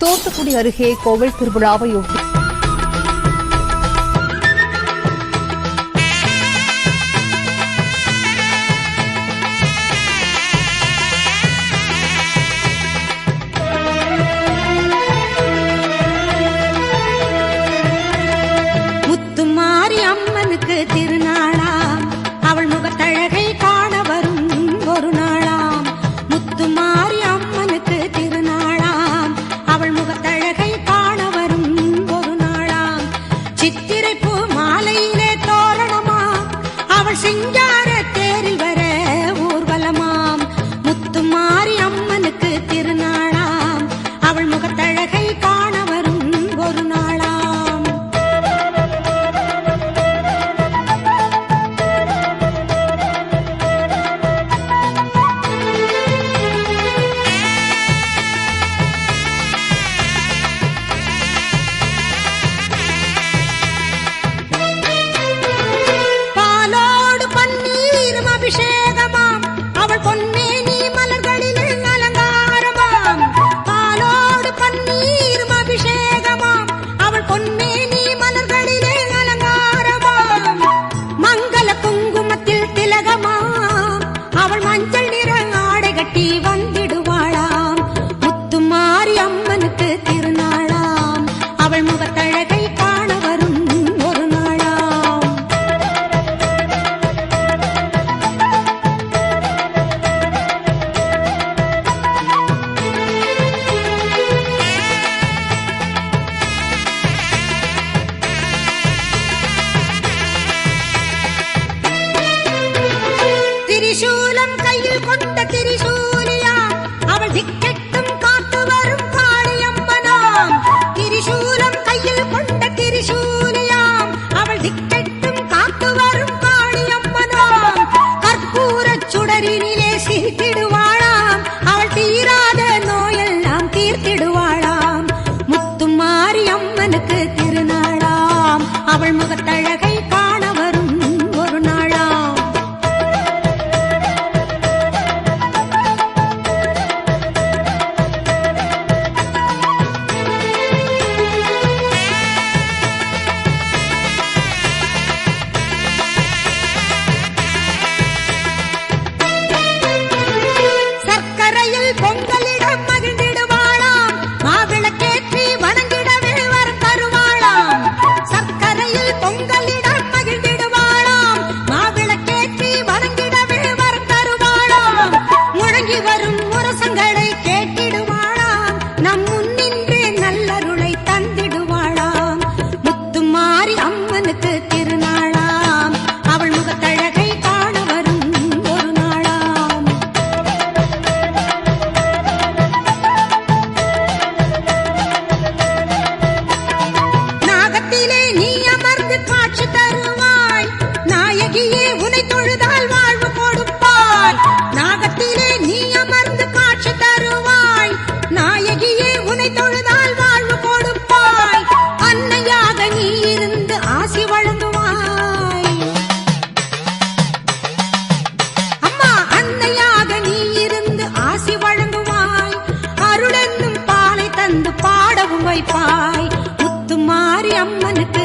தூத்துக்குடி அருகே கோவில் திருவிழாவையொட்டி தலைப்பு மாலையிலே தோரணமா? அவள் செஞ்ச 是 சூலம் கையில் கொண்ட திரிசூலியா. அவள் திக்கெட்டு வைப்பாய் முத்துமாரி அம்மனுக்கு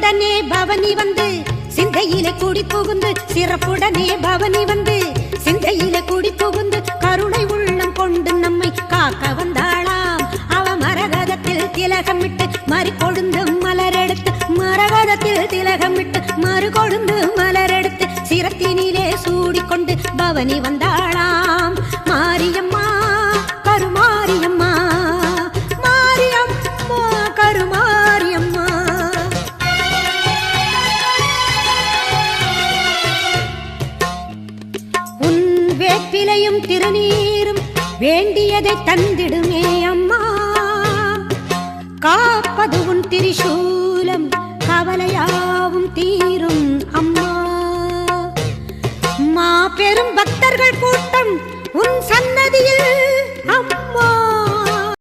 சிறப்புடனே பவனி வந்து சிந்தையிலே கூடி புகுந்து சிறப்புடனே பவனி வந்து சிந்தையிலே கூடி புகுந்து கருணை உள்ளம் கொண்டு நம்மை காக்க வந்தாளாம். அவ மரகதத்தில் திலகமிட்டு மறு கொழுந்து மலரெடுத்து மரகதத்தில் திலகமிட்டு மறு கொழுந்து மலரெடுத்து சிரத்தினிலே சூடிக்கொண்டு பவனி வந்தாளாம். வேப்பிலையும் திருநீரும் வேண்டியதை தந்திடுமே அம்மா. காப்பது உன் திரிசூலம் கவலையாவும் தீரும் அம்மா. மா பெரும் பக்தர்கள் கூட்டம் உன் சன்னதியில் அம்மா.